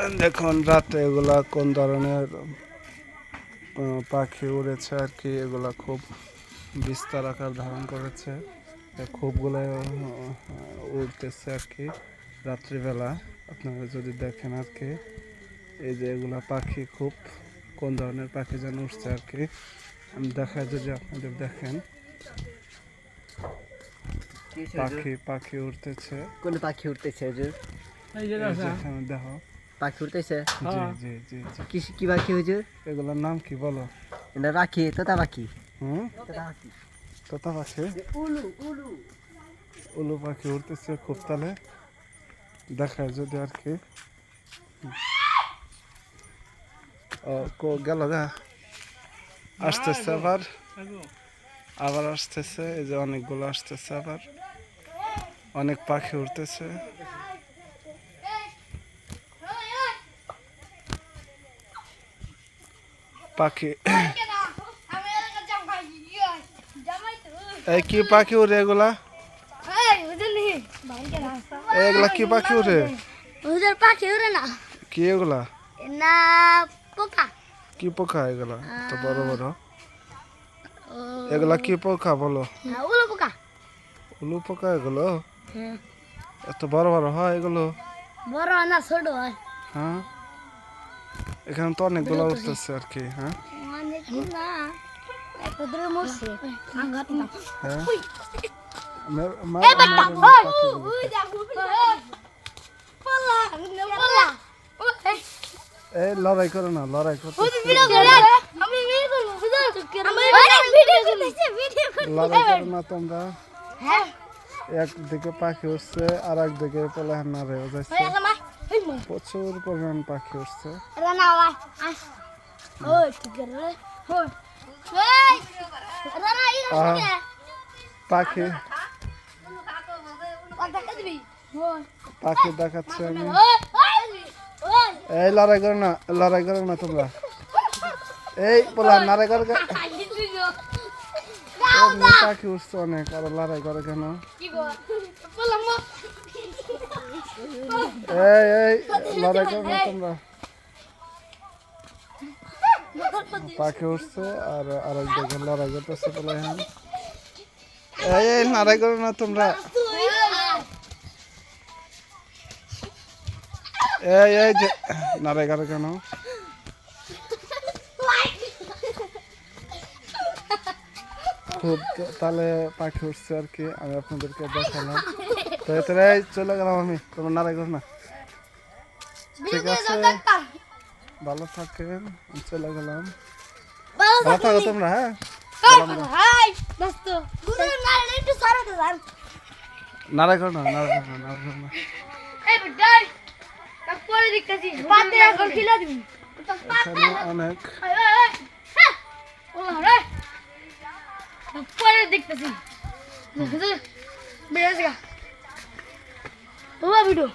দেখুন রাতে এগুলা কোন ধরনের পাখি উড়েছে আর কি এগুলা খুব বিস্তার আকার ধারণ করেছে। খুবগুলো উড়তেছে আর কি রাত্রিবেলা। আপনারা যদি দেখেন আর কি এই যে এগুলা পাখি খুব কোন ধরনের পাখি যেন উঠছে আর কি আমি দেখায় যদি আপনাদের দেখেন। পাখি পাখি উঠতেছে কোন পাখি উঠতেছে দেখো। পাখি উঠতেছে। জি জি জি কি কি পাখি হুজুর এগুলোর নাম কি বলো? এটা রাখি তোতা পাখি। হুম? তোতা পাখি। উলু উলু। উলু পাখি উঠতেছে খুব তালে। দেখায় যদি আর কি। ও কো গেল গা। আসতেছে আবার। আবার আসতেছে এই যে অনেকগুলো আসতেছে আবার। অনেক পাখি উঠতেছে। পাখি। এই কি পাখি উড়ে এগুলা? এগুলা কি পাখি উড়ে ওদের পাখি উড়ে না। কি এগুলা? না পোকা। কি পোকা এগুলা? তো বড় বড়। এগুলা কি পোকা বলো? না উলো পোকা। উলু পোকা এগুলো? এত বড় বড় হয় এগুলো? বড় না ছোট হয়। হ্যাঁ। এখানে তো অনেকগুলো উঠতেছে আর কি হ্যাঁ? হ্যাঁ? এই লড়াই করো না লড়াই করে লড়াই করো না তোমরা। হ্যাঁ। একদিকে পাখি উঠছে আর একদিকে পোলাহান না রয়ে যাচ্ছে। প্রচুর পরিমাণ পাখি উঠছে। পাখি। পাখি দেখাচ্ছে আমি। এই লড়াই করো না লড়াই করো না তোমরা। এই পোলা লড়াই করো পাখি উঠছে অনেক? আর লড়াই করে কেন? এই এই লড়াই করো না তোমরা। পাখি উঠছে আর আরেক দিকে লড়াই করতেছে পোলা এখন এই এই লড়াই করো না তোমরা। এই এই যে লড়াই করো কেন? খুব তাহলে পাখি উঠছে আর কি আমি আপনাদেরকে দেখালাম। তো এতে চলে গেলাম আমি তোমার নারাই করো না। ঠিক আছে ভালো থাকেন চলে গেলাম। ভালো থাকো তোমরা হ্যাঁ? নারাই করো না নারাই করো না নারাই করো না। এই পরে দেখতেছি। বেড়ে গা। ভিডিও